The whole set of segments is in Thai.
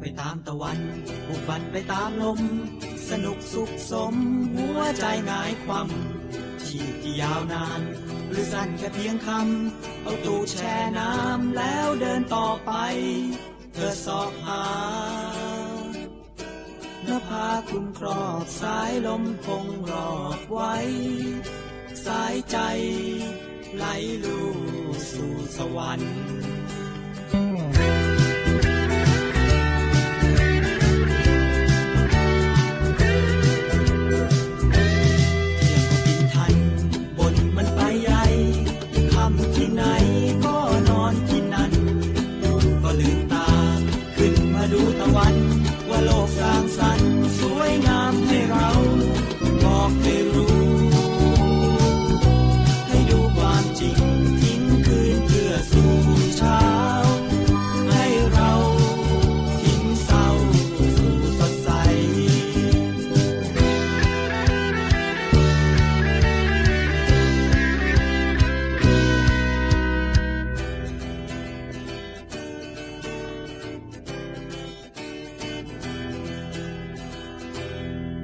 ไปตามตะวันบุกบันไปตามลม สนุกสุขสม หัวใจหงายความชีพที่ยาวนาน หรือสั้นแค่เพียงคำเอาตู้แช่น้ำแล้วเดินต่อไป เธอสอบหานื้อผ้าคุมครอบสายลมคงรอบไว้ สายใจไหลลูสู่สวรรค์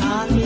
on.